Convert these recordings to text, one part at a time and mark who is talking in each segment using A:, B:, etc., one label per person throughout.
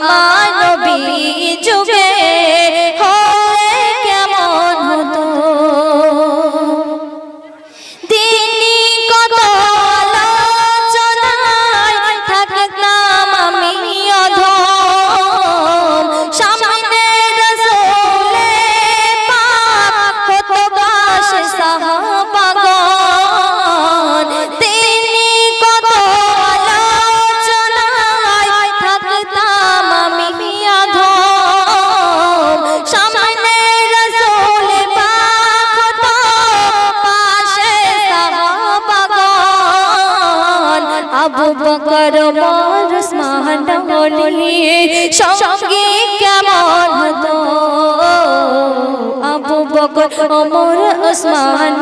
A: 妈妈。বকর মার স্মান নিয়ে সঙ্গে কেমন হতো? আবু বকর ওমর ওসমান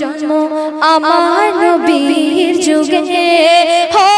A: জন্ম আমার নবীর যুগে। হয়